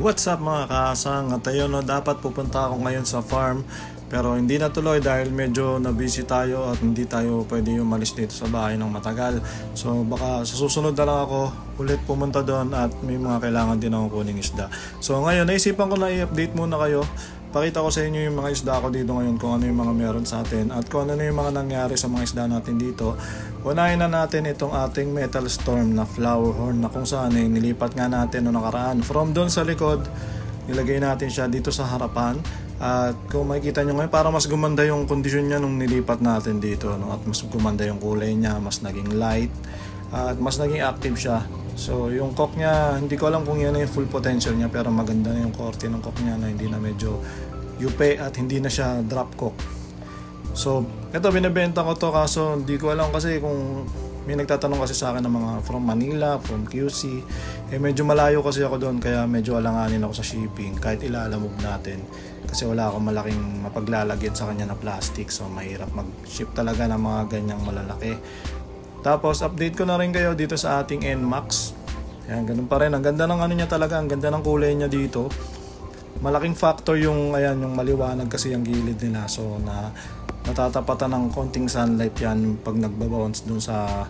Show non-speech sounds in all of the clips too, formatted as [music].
What's up mga kaasang? At ayun, no, dapat pupunta ako ngayon sa farm pero hindi natuloy dahil medyo na busy tayo at hindi tayo pwede umalis dito sa bahay ng matagal. So baka sa susunod na lang ako ulit pumunta doon at may mga kailangan din ako kuning isda. So ngayon, naisipan ko na i-update muna kayo. Pakita ko sa inyo yung mga isda ko dito ngayon kung ano yung mga meron sa atin at kung ano yung mga nangyari sa mga isda natin dito. Unahin na natin itong ating metal storm na flower horn na kung saan eh, nilipat nga natin noong nakaraan. From doon sa likod, nilagay natin siya dito sa harapan. At kung makikita nyo ngayon, para mas gumanda yung kondisyon niya nung nilipat natin dito. No? At mas gumanda yung kulay niya, mas naging light, at mas naging active siya. So yung cock niya, hindi ko alam kung yan na yung full potential niya, pero maganda na yung korte ng cock niya na hindi na medyo yupe at hindi na siya drop cock. So, ito binibenta ko to kaso hindi ko alam kasi kung may nagtatanong kasi sa akin ng mga from Manila, from QC. Eh medyo malayo kasi ako doon kaya medyo alanganin ako sa shipping kahit ilalamog natin. Kasi wala akong malaking mapaglalagyan sa kanya na plastic so mahirap mag-ship talaga ng mga ganyang malalaki. Tapos update ko na rin kayo dito sa ating NMAX. Ayan, ganun pa rin. Ang ganda ng ano niya talaga, ang ganda ng kulay niya dito. Malaking factor yung ayan yung maliwanag kasi ang gilid nila so na natatapatan ng konting sunlight yan pag nagbabounce dun sa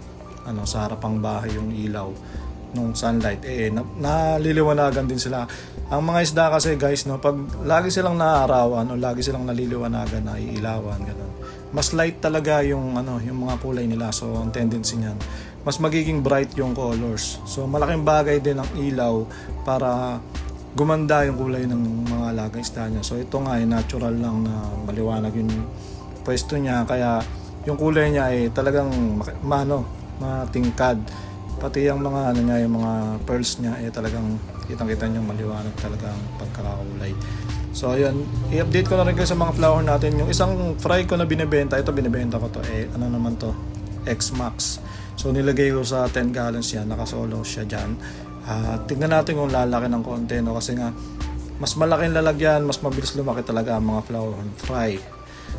ano sa harapang bahay yung ilaw nung sunlight eh na, naliliwanagan din sila ang mga isda kasi guys no pag lagi silang naarawan o lagi silang naliliwanagan na iilawan ganun mas light talaga yung ano yung mga kulay nila so ang tendency niyan mas magiging bright yung colors so malaking bagay din ang ilaw para gumanda yung kulay ng mga alagang isda niya. So ito nga ay natural lang na maliwanag yung pwesto niya kaya yung kulay niya ay talagang mak- mano, matingkad. Pati yung mga ano niya, yung mga pearls niya ay talagang kitang-kita niyo maliwanag talaga ang pagkakakulay. So ayun, i-update ko na rin kayo sa mga flower natin. Yung isang fry ko na binibenta, ito binibenta ko to eh ano naman to? X-Max. So nilagay ko sa 10 gallons yan, nakasolo siya dyan. Ah, tingnan natin kung lalaki ng konti no kasi nga mas malaking lalagyan, mas mabilis lumaki talaga ang mga flower horn fry.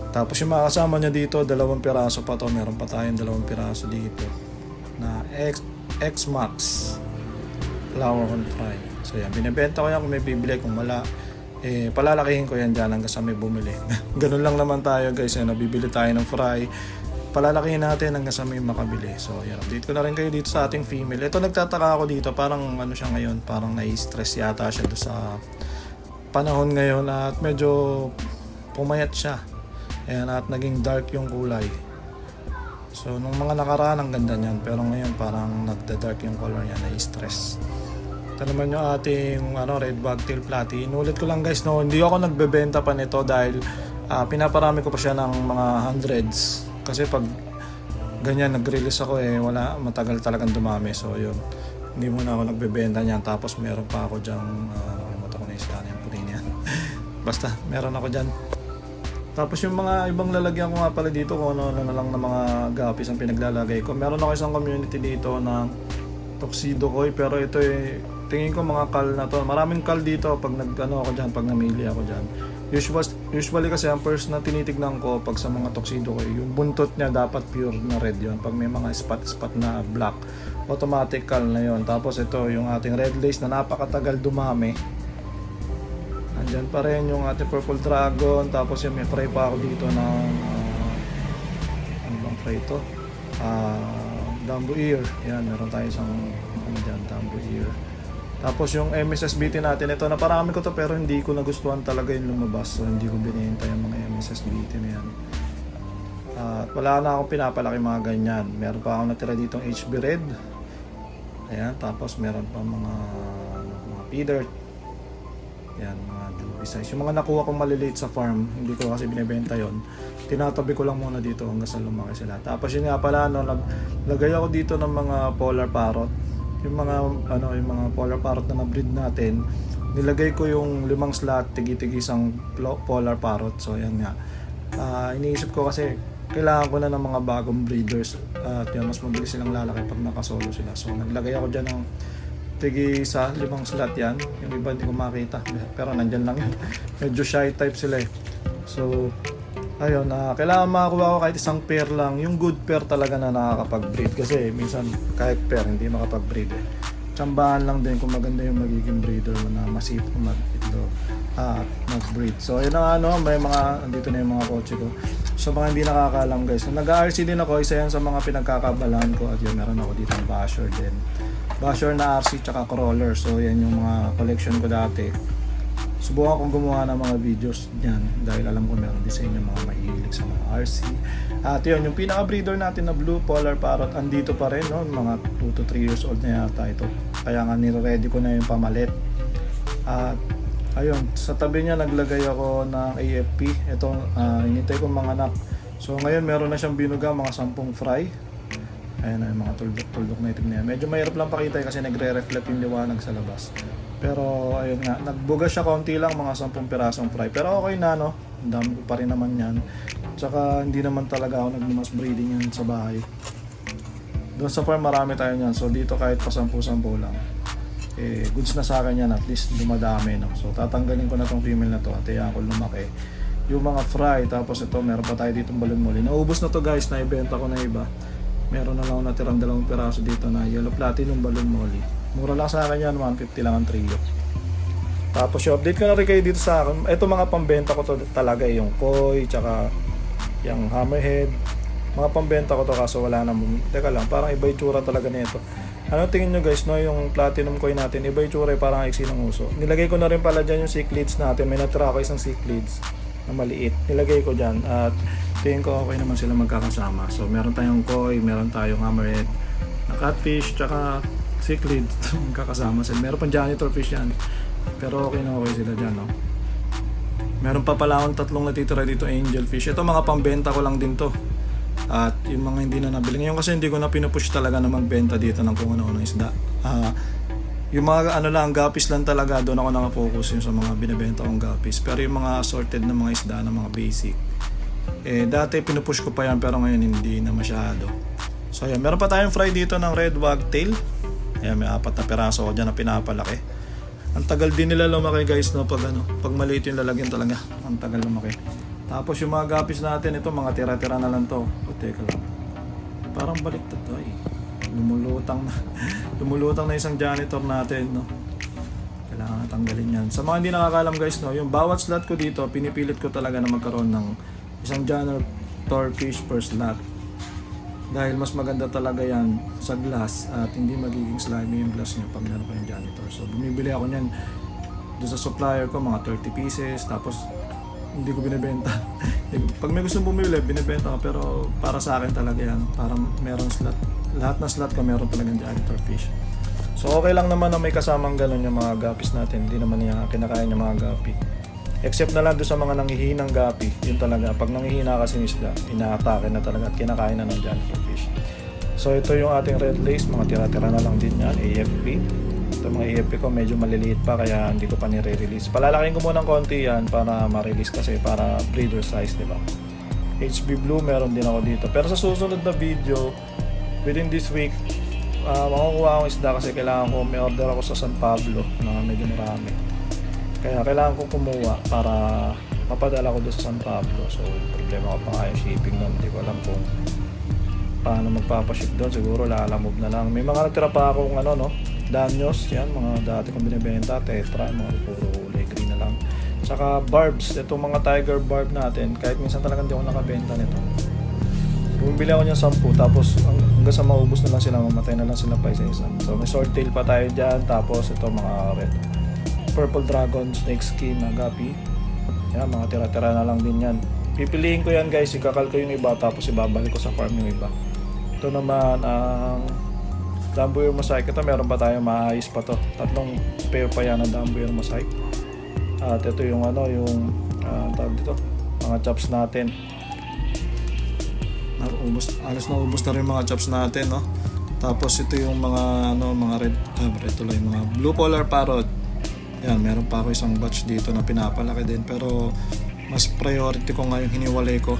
Tapos yung mga niya dito, dalawang piraso pa to, meron pa tayong dalawang piraso dito na X X Max flower horn fry. So yan, binebenta ko yan kung may bibili, kung wala eh palalakihin ko yan dyan hanggang sa may bumili. [laughs] Ganun lang naman tayo guys, eh, nabibili tayo ng fry palalakihin natin hanggang sa may makabili. So, yan. Update ko na rin kayo dito sa ating female. Ito, nagtataka ako dito. Parang ano siya ngayon. Parang nai-stress yata siya do sa panahon ngayon at medyo pumayat siya. Ayan, at naging dark yung kulay. So, nung mga nakaraan, ang ganda niyan. Pero ngayon, parang nagda-dark yung color niya. Nai-stress. Ito naman yung ating ano, red bugtail platy. Inulit ko lang guys, no, hindi ako nagbebenta pa nito dahil ah, pinaparami ko pa siya ng mga hundreds. Kasi pag ganyan nag-release ako eh wala matagal talagang dumami. So yun. Hindi muna ako nagbebenta niyan. Tapos meron pa ako diyan uh, nakalimutan ko na isda na yung puti niyan. [laughs] Basta meron ako diyan tapos yung mga ibang lalagyan ko nga pala dito kung ano, ano na lang na mga gapis ang pinaglalagay ko. Meron ako isang community dito ng tuxedo koi pero ito eh tingin ko mga kal na to. Maraming kal dito pag nag ano ako diyan pag namili ako diyan usually, usually kasi ang first na tinitignan ko pag sa mga tuxedo ko yung buntot niya dapat pure na red yon pag may mga spot spot na black automatic kal na yon tapos ito yung ating red lace na napakatagal dumami. Andyan pa rin yung ating purple dragon. Tapos yung may fry pa ako dito ng ah, ano bang fry ito Ah, Dumbo ear. Yan meron tayo isang ano dyan Dumbo ear tapos yung MSSBT natin, ito naparami ko to pero hindi ko nagustuhan talaga yung lumabas. So hindi ko binenta yung mga MSSBT na yan. At wala na akong pinapalaki mga ganyan. Meron pa akong natira ditong HB Red. Ayan, tapos meron pa mga mga P-Dirt. Yan, mga Juvie size. Yung mga nakuha kong maliliit sa farm, hindi ko kasi binibenta yon tinatabi ko lang muna dito hanggang sa lumaki sila. Tapos yun nga pala, no, naglagay ako dito ng mga polar parrot yung mga ano yung mga polar parrot na na-breed natin nilagay ko yung limang slot tigi-tigi isang polar parrot. So yan nga. Ah, iniisip ko kasi kailangan ko na ng mga bagong breeders at yun mas mabilis silang lalaki pag nakasolo sila. So naglagay ako dyan ng tigi sa limang slot yan. Yung iba hindi ko makita. Pero nandyan lang yun [laughs] medyo shy type sila eh. So ayun na kailangan makakuha ko kahit isang pair lang yung good pair talaga na nakakapag-breed kasi minsan kahit pair hindi makapag-breed eh tsambahan lang din kung maganda yung magiging breeder mo na masipag mag-itlog at mag-breed. So ayun na nga, no, may mga, andito na yung mga kotse ko. So mga hindi nakakalam guys, so, nag-RC din ako, isa yan sa mga pinagkakabalaan ko at yun, meron ako dito ng basher din. Basher na RC tsaka crawler, so yan yung mga collection ko dati. Subukan kong gumawa ng mga videos niyan dahil alam ko meron din sa inyo mga mahilig sa mga RC. At yun, yung pinaka-breeder natin na Blue Polar Parrot, andito pa rin, no? mga 2 to 3 years old na yata ito. Kaya nga nire-ready ko na yung pamalit. At ayun, sa tabi niya naglagay ako ng AFP. Ito, uh, inintay ko mga anak. So ngayon meron na siyang binuga, mga 10 fry. Ayan na yung mga tuldok-tuldok na itim na yan. Medyo mahirap lang pakita kasi nagre-reflect yung liwanag sa labas. Pero ayun nga, nagbuga siya konti lang, mga 10 pirasong fry. Pero okay na no, ang dami ko pa rin naman yan. Tsaka hindi naman talaga ako nagmamas breeding yan sa bahay. Doon sa farm marami tayo niyan. So dito kahit pa 10-10 lang. Eh, goods na sa akin yan at least dumadami no. So tatanggalin ko na tong female na to at iyan ko lumaki. Yung mga fry tapos ito meron pa tayo ditong balon muli. Naubos na to guys, naibenta ko na iba. Meron na lang natirang dalawang piraso dito na yellow platinum balon molly. Mura lang sa akin yan, 150 lang ang trio. Tapos yung update ko na rin kayo dito sa akin. Ito mga pambenta ko to talaga eh, yung koi, tsaka yung hammerhead. Mga pambenta ko to kaso wala na. Teka lang, parang iba yung tsura talaga nito. Ano tingin nyo guys, no, yung platinum coin natin, iba yung tsura eh, parang iksi ng uso. Nilagay ko na rin pala dyan yung cichlids natin. May natira ako isang cichlids na maliit. Nilagay ko dyan at tingin ko okay naman sila magkakasama. So meron tayong koi, meron tayong hammerhead, na catfish, tsaka cichlid [laughs] magkakasama sila. Meron pang janitor fish yan. Pero okay na okay sila dyan, no? Meron pa pala akong tatlong natitira dito angel fish. Ito mga pambenta ko lang din to. At yung mga hindi na nabili. Ngayon kasi hindi ko na pinupush talaga na magbenta dito ng kung ano-ano isda. Ah, yung mga ano lang, gapis lang talaga, doon ako nakafocus yung sa mga binibenta kong gapis. Pero yung mga assorted na mga isda, na mga basic, eh dati pinupush ko pa yan pero ngayon hindi na masyado. So ayan, meron pa tayong fry dito ng red wagtail. Ayan, may apat na piraso ko dyan na pinapalaki. Ang tagal din nila lumaki guys no pag ano, pag maliit yung lalagyan talaga. Ang tagal lumaki. Tapos yung mga gapis natin, ito mga tira-tira na lang to. O teka lang. Parang baliktad to eh. Lumulutang na. [laughs] lumulutang na isang janitor natin no. Kailangan tanggalin yan. Sa mga hindi nakakalam guys no, yung bawat slot ko dito, pinipilit ko talaga na magkaroon ng isang janitor fish per slot dahil mas maganda talaga yan sa glass at hindi magiging slimy yung glass niya pag meron kayong janitor. So bumibili ako niyan doon sa supplier ko mga 30 pieces tapos hindi ko binebenta. [laughs] pag may gusto bumili, binebenta ko pero para sa akin talaga yan. Para meron slot. Lahat ng slot ka meron talagang janitor fish. So okay lang naman na may kasamang ganun yung mga gapis natin. Hindi naman niya kinakain yung mga gapi. Except na lang doon sa mga nangihinang gapi, yun talaga. Pag nangihina kasi ng isda, inaatake na talaga at kinakain na ng janitor fish. So ito yung ating red lace, mga tira-tira na lang din yan, AFP. Ito mga AFP ko medyo maliliit pa kaya hindi ko pa nire-release. Palalaking ko muna ng konti yan para ma-release kasi para breeder size, di ba? HB Blue meron din ako dito. Pero sa susunod na video, within this week, uh, makukuha akong isda kasi kailangan ko, may order ako sa San Pablo na medyo marami. Kaya kailangan ko kumuha para mapadala ko doon sa San Pablo. So, problema ko pa nga yung shipping nun. Hindi ko alam kung paano magpapaship doon. Siguro lalamove na lang. May mga natira pa akong ano, no? Danyos, yan. Mga dati kong binibenta. Tetra, mga puro green na lang. Saka barbs. Itong mga tiger barb natin. Kahit minsan talagang hindi ako nakabenta nito. Bumibili ako niyan 10 tapos ang- hanggang sa maubos na lang sila, mamatay na lang sila pa isa-isa. So may swordtail pa tayo dyan, tapos ito mga red purple dragon, snake skin, agapi. Yan, mga tira-tira na lang din yan. Pipiliin ko yan guys, ikakal ko yung iba tapos ibabalik ko sa farm yung iba. Ito naman ang Dambuyer Mosaic. Ito meron pa tayo maayos pa to. Tatlong pair pa yan ng Dambuyer Mosaic. At ito yung ano, yung uh, tawag dito, mga chops natin. Naubos, alas na ubos na rin mga chops natin, no? Tapos ito yung mga ano, mga red, ah, red tuloy, mga blue collar parrot. Yan, meron pa ako isang batch dito na pinapalaki din pero mas priority ko ngayon hiniwalay ko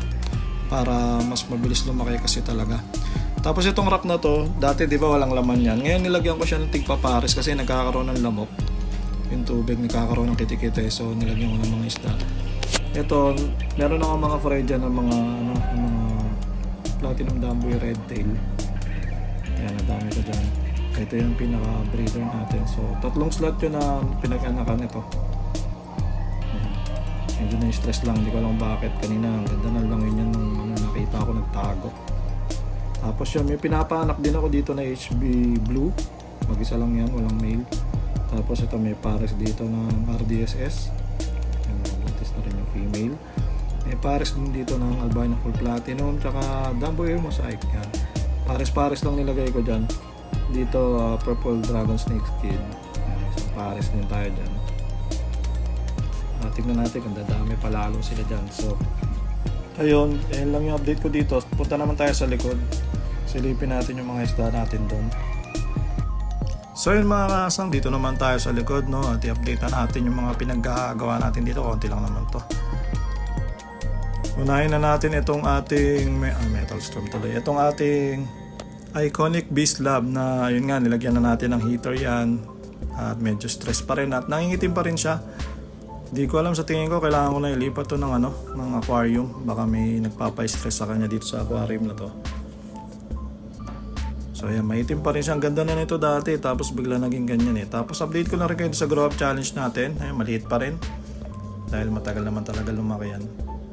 para mas mabilis lumaki kasi talaga. Tapos itong wrap na to, dati di ba walang laman yan. Ngayon nilagyan ko siya ng tigpapares kasi nagkakaroon ng lamok. Yung tubig nagkakaroon ng kitikite so nilagyan ko ng mga isda. Ito, meron ako mga fry dyan ng mga, ano, ng mga platinum damboy red tail. Yan, ang dami ko dyan. Ito yung pinaka-breeder natin. So, tatlong slot yun na pinag-anakan ito. Ayan. Medyo na-stress lang. Hindi ko alam bakit. Kanina, ang ganda na lang yun yung ano, nakita ko nagtago. Tapos yun, may pinapaanak din ako dito na HB Blue. Mag-isa lang yan, walang male. Tapos ito may pares dito ng RDSS. Yung buntis na rin yung female. May pares din dito ng albino full platinum. Tsaka Dumbo Air Mosaic. Yan. Pares-pares lang nilagay ko dyan. Dito uh, purple dragon snake skin. Yan, isang pares din tayo dyan. Uh, tignan natin kung dadami palalo sila dyan. So, ayun, ayun lang yung update ko dito. Punta naman tayo sa likod. Silipin natin yung mga isda natin doon. So yun mga kasang, dito naman tayo sa likod no at i-update na natin yung mga pinaggagawa natin dito. Konti lang naman to. Unahin na natin itong ating ah, metal storm tuloy. Itong ating iconic beast lab na yun nga nilagyan na natin ng heater yan at medyo stress pa rin at nangingitim pa rin siya. Di ko alam sa tingin ko kailangan ko na ilipat to ng ano, ng aquarium. Baka may nagpapa-stress sa kanya dito sa aquarium na to. So ayan, maitim pa rin siya. Ang ganda na nito dati. Tapos bigla naging ganyan eh. Tapos update ko na rin kayo sa grow up challenge natin. Ayun, maliit pa rin. Dahil matagal naman talaga lumaki yan.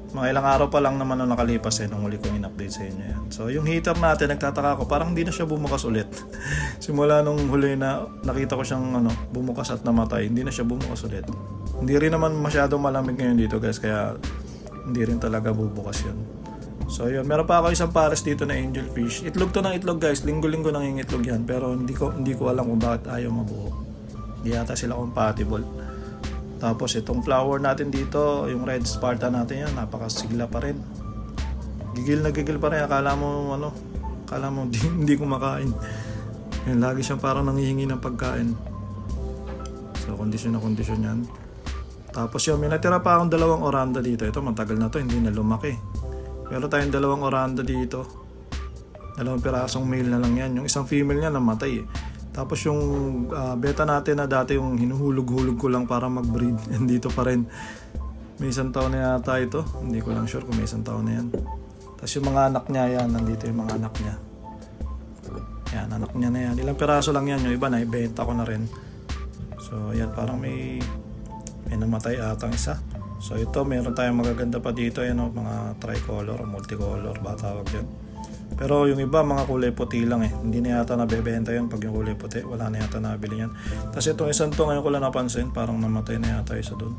Mga ilang araw pa lang naman nung nakalipas eh nung huli kong in-update sa inyo yan. So yung heater natin, nagtataka ako, parang hindi na siya bumukas ulit. [laughs] Simula nung huli na nakita ko siyang ano, bumukas at namatay, hindi na siya bumukas ulit. Hindi rin naman masyadong malamig ngayon dito guys, kaya hindi rin talaga bubukas yun. So yun, meron pa ako isang pares dito na angelfish. Itlog to ng itlog guys, linggo-linggo nang itlog yan. Pero hindi ko hindi ko alam kung bakit ayaw mabuo. Hindi yata sila compatible. Tapos itong flower natin dito, yung red sparta natin yan, napakasigla pa rin. Gigil na gigil pa rin, akala mo ano, akala mo [laughs] di, hindi kumakain. Yan, lagi siyang parang nangihingi ng pagkain. So kondisyon na kondisyon yan. Tapos yun, may natira pa akong dalawang oranda dito. Ito matagal na to, hindi na lumaki. Meron tayong dalawang oranda dito. Dalawang pirasong male na lang yan. Yung isang female niya namatay eh. Tapos yung ah, beta natin na dati yung hinuhulog-hulog ko lang para mag-breed. [laughs] Nandito pa rin. May isang taon na yata ito. Hindi ko lang sure kung may isang taon na yan. Tapos yung mga anak niya yan. Nandito yung mga anak niya. Yan, anak niya na yan. Ilang piraso lang yan. Yung iba na ibenta ko na rin. So, yan parang may may namatay atang isa. So ito, meron tayong magaganda pa dito, yan o, mga tricolor multicolor ba tawag dyan. Pero yung iba, mga kulay puti lang eh. Hindi na yata nabebenta yun pag yung kulay puti. Wala na yata nabili yan. Tapos itong isang to, ngayon ko lang napansin, parang namatay na yata isa doon.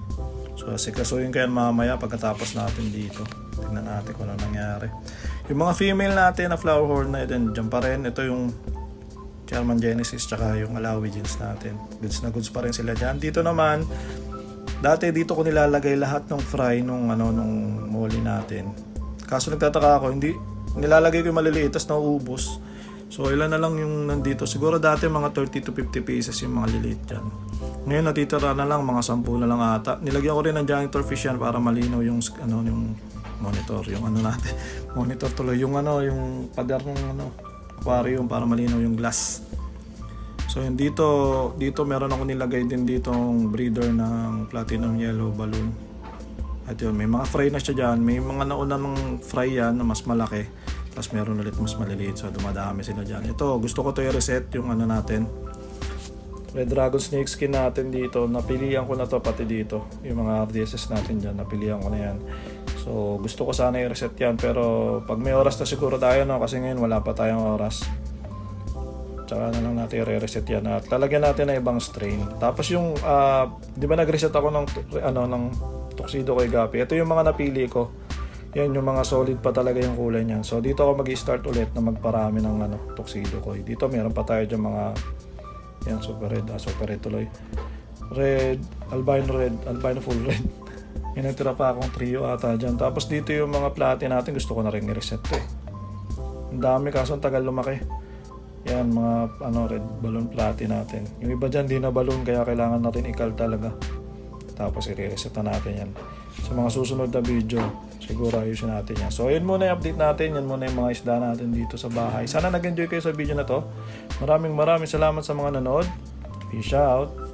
So asikasuhin ko yan mamaya pagkatapos natin dito. Tingnan natin kung ano nangyari. Yung mga female natin na flower horn na yun, dyan pa rin. Ito yung German Genesis tsaka yung Alawi jeans natin. Goods na goods pa rin sila dyan. Dito naman, dati dito ko nilalagay lahat ng fry nung ano nung molly natin. Kaso nagtataka ako, hindi nilalagay ko yung maliliit tapos nauubos. So ilan na lang yung nandito. Siguro dati mga 30 to 50 pieces yung mga liliit dyan. Ngayon natitira na lang mga 10 na lang ata. Nilagyan ko rin ng janitor fish yan para malinaw yung ano yung monitor, yung ano natin. [laughs] monitor tuloy yung ano yung pader ng ano aquarium para malinaw yung glass. So yun dito, dito meron ako nilagay din ditong breeder ng platinum yellow balloon. At yun, may mga fry na siya dyan. May mga nauna ng fry yan na mas malaki. Tapos meron ulit mas maliliit. So dumadami sila dyan. Ito, gusto ko to i-reset yung ano natin. Red Dragon Snake Skin natin dito. Napilihan ko na to pati dito. Yung mga RDSS natin dyan. Napilihan ko na yan. So gusto ko sana i-reset yan. Pero pag may oras na siguro tayo no. Kasi ngayon wala pa tayong oras. Tsaka na lang natin i-reset yan at lalagyan natin ng ibang strain. Tapos yung, ah, di ba nag-reset ako ng, ano, ng tuxedo kay Gapi. Ito yung mga napili ko. Yan yung mga solid pa talaga yung kulay niyan. So dito ako mag-start ulit na magparami ng ano, tuxedo ko. Dito meron pa tayo dyan mga, yan super red, ah, super red tuloy. Red, albino red, albino full red. [laughs] Yan natira pa akong trio ata dyan. Tapos dito yung mga platin natin gusto ko na rin i-reset eh. Ang dami kaso ang tagal lumaki. Yan, mga ano, red balloon platy natin. Yung iba dyan, di na balloon, kaya kailangan natin ikal talaga. Tapos i-reset na natin yan. Sa mga susunod na video, siguro ayusin natin yan. So, yun muna yung update natin. Yan muna yung mga isda natin dito sa bahay. Sana nag-enjoy kayo sa video na to. Maraming maraming salamat sa mga nanood. Peace out.